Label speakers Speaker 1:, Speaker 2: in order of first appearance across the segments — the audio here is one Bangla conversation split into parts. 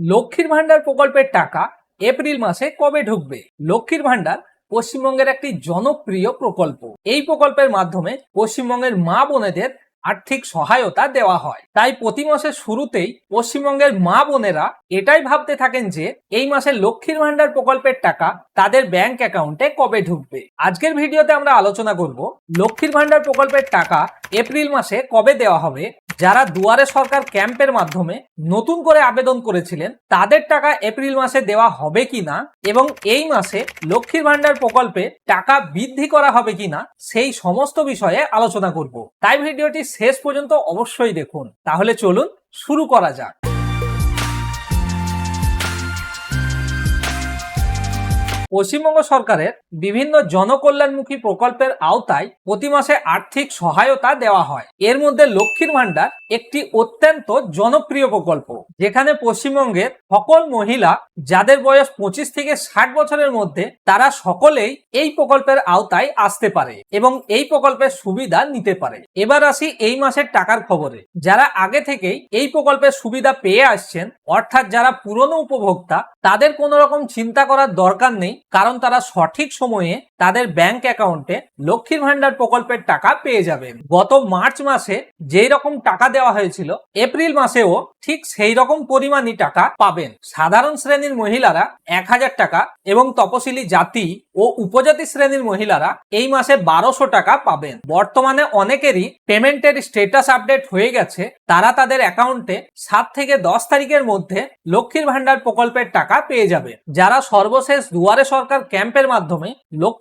Speaker 1: লক্ষ্মীর ভান্ডার প্রকল্পের টাকা এপ্রিল মাসে কবে ঢুকবে? লক্ষ্মীর ভান্ডার পশ্চিমবঙ্গের একটি জনপ্রিয় প্রকল্প। এই প্রকল্পের মাধ্যমে পশ্চিমবঙ্গের মা বোনেদের আর্থিক সহায়তা দেওয়া হয়। তাই প্রতি মাসের শুরুতেই পশ্চিমবঙ্গের মা বোনেরা এটাই ভাবতে থাকেন যে এই মাসে লক্ষ্মীর ভান্ডার প্রকল্পের টাকা তাদের ব্যাংক অ্যাকাউন্টে কবে ঢুকবে? আজকের ভিডিওতে আমরা আলোচনা করব লক্ষ্মীর ভান্ডার প্রকল্পের টাকা এপ্রিল মাসে কবে দেওয়া হবে যারা দুয়ারে সরকার ক্যাম্পের মাধ্যমে নতুন করে আবেদন করেছিলেন, তাদের টাকা এপ্রিল মাসে দেওয়া হবে কিনা এবং এই মাসে লক্ষ্মীর ভান্ডার প্রকল্পে টাকা বৃদ্ধি করা হবে কি না সেই সমস্ত বিষয়ে আলোচনা করব। তাই ভিডিওটি শেষ পর্যন্ত অবশ্যই দেখুন। তাহলে চলুন শুরু করা যাক। পশ্চিমবঙ্গ সরকারের বিভিন্ন জনকল্যাণমুখী প্রকল্পের আওতায় প্রতি মাসে আর্থিক সহায়তা দেওয়া হয়। এর মধ্যে লক্ষ্মীর ভান্ডার একটি অত্যন্ত জনপ্রিয় প্রকল্প, যেখানে পশ্চিমবঙ্গের সকল মহিলা যাদের বয়স পঁচিশ থেকে ষাট বছরের মধ্যে, তারা সকলেই এই প্রকল্পের আওতায় আসতে পারে এবং এই প্রকল্পের সুবিধা নিতে পারে। এবার আসি এই মাসের টাকার খবরে। যারা আগে থেকেই এই প্রকল্পের সুবিধা পেয়ে আসছেন, অর্থাৎ যারা পুরনো উপভোক্তা, তাদের কোনো রকম চিন্তা করার দরকার নেই। কারণ তারা সঠিক সময়ে তাদের ব্যাংক অ্যাকাউন্টে লক্ষ্মীর ভান্ডার প্রকল্পের টাকা পেয়ে যাবেন গত মার্চ মাসে যেই রকম টাকা দেওয়া হয়েছিল, এপ্রিল মাসেও ঠিক সেই রকম পরিমাণই টাকা পাবেন। সাধারণ শ্রেণির মহিলারা এক হাজার টাকা এবং তপশিলি জাতি ও উপজাতি শ্রেণির মহিলারা এই মাসে বারোশো টাকা পাবেন। বর্তমানে অনেকেরই পেমেন্টের স্টেটাস আপডেট হয়ে গেছে। তারা তাদের অ্যাকাউন্টে সাত থেকে দশ তারিখের মধ্যে লক্ষ্মীর ভান্ডার প্রকল্পের টাকা পেয়ে যাবে। যারা সর্বশেষ দুয়ারে সরকার ক্যাম্পের মাধ্যমে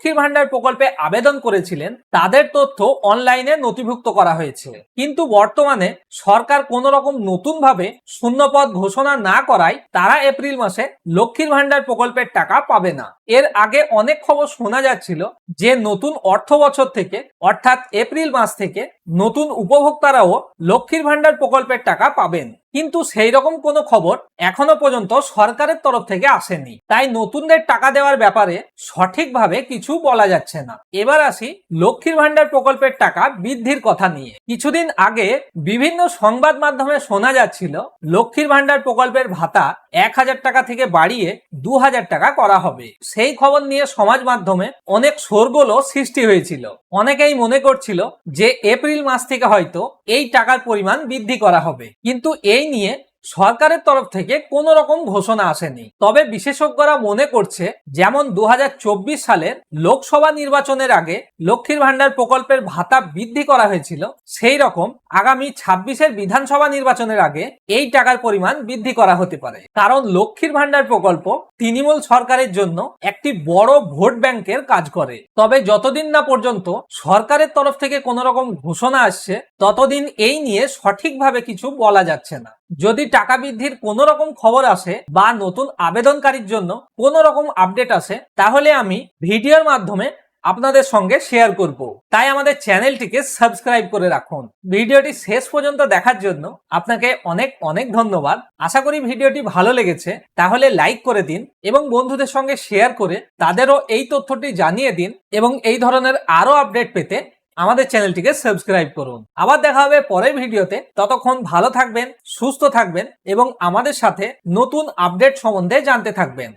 Speaker 1: লক্ষ্মীর ভান্ডার প্রকল্পে আবেদন করেছিলেন, তাদের তথ্য অনলাইনে নথিভুক্ত করা হয়েছে। কিন্তু বর্তমানে সরকার কোন রকম নতুন ভাবে শূন্যপদ ঘোষণা না করায় তারা এপ্রিল মাসে লক্ষ্মীর ভান্ডার প্রকল্পের টাকা পাবে না। এর আগে অনেক খবর শোনা যাচ্ছিল যে নতুন অর্থ বছর থেকে, অর্থাৎ এপ্রিল মাস থেকে নতুন উপভোক্তারাও লক্ষ্মীর ভান্ডার প্রকল্পের টাকা পাবেন। কিন্তু সেই রকম কোনো খবর এখনও পর্যন্ত সরকারের তরফ থেকে আসেনি। তাই নতুনদের টাকা দেওয়ার ব্যাপারে সঠিকভাবে কিছু বলা যাচ্ছে না। এবার আসি লক্ষ্মীর ভান্ডার প্রকল্পের টাকা বৃদ্ধির কথা নিয়ে। কিছুদিন আগে বিভিন্ন সংবাদ মাধ্যমে শোনা যাচ্ছিল, লক্ষ্মীর ভান্ডার প্রকল্পের ভাতা এক হাজার টাকা থেকে বাড়িয়ে দু হাজার টাকা করা হবে। সেই খবর নিয়ে সমাজ মাধ্যমে অনেক শোরগোলও সৃষ্টি হয়েছিল। অনেকেই মনে করছিল যে এপ্রিল মাস থেকে হয়তো এই টাকার পরিমাণ বৃদ্ধি করা হবে। কিন্তু এই নিয়ে সরকারের তরফ থেকে কোন রকম ঘোষণা আসেনি। তবে বিশেষজ্ঞরা মনে করছে, যেমন দু হাজার চব্বিশ সালের লোকসভা নির্বাচনের আগে লক্ষ্মীর ভাণ্ডার প্রকল্পের ভাতা বৃদ্ধি করা হয়েছিল, সেই রকম আগামী ছাব্বিশের বিধানসভা নির্বাচনের আগে এই টাকার পরিমাণ বৃদ্ধি করা হতে পারে। কারণ লক্ষ্মীর ভান্ডার প্রকল্প তৃণমূল সরকারের জন্য একটি বড় ভোট ব্যাংকের কাজ করে। তবে যতদিন না পর্যন্ত সরকারের তরফ থেকে কোন রকম ঘোষণা আসছে, ততদিন এই নিয়ে সঠিকভাবে কিছু বলা যাচ্ছে না। যদি টাকা বৃদ্ধির কোনো রকম খবর আসে বা নতুন আবেদনকারীর জন্য কোনো রকম আপডেট আসে, তাহলে আমি ভিডিওর মাধ্যমে আপনাদের সঙ্গে শেয়ার করব। তাই আমাদের চ্যানেলটিকে সাবস্ক্রাইব করে রাখুন। ভিডিওটি শেষ পর্যন্ত দেখার জন্য আপনাকে অনেক অনেক ধন্যবাদ। আশা করি ভিডিওটি ভালো লেগেছে, তাহলে লাইক করে দিন এবং বন্ধুদের সঙ্গে শেয়ার করে তাদেরও এই তথ্যটি জানিয়ে দিন এবং এই ধরনের আরও আপডেট পেতে আমাদের চ্যানেলটিকে সাবস্ক্রাইব করুন। আবার দেখা হবে পরের ভিডিওতে। ততক্ষণ ভালো থাকবেন, সুস্থ থাকবেন এবং আমাদের সাথে নতুন আপডেট সম্বন্ধে জানতে থাকবেন।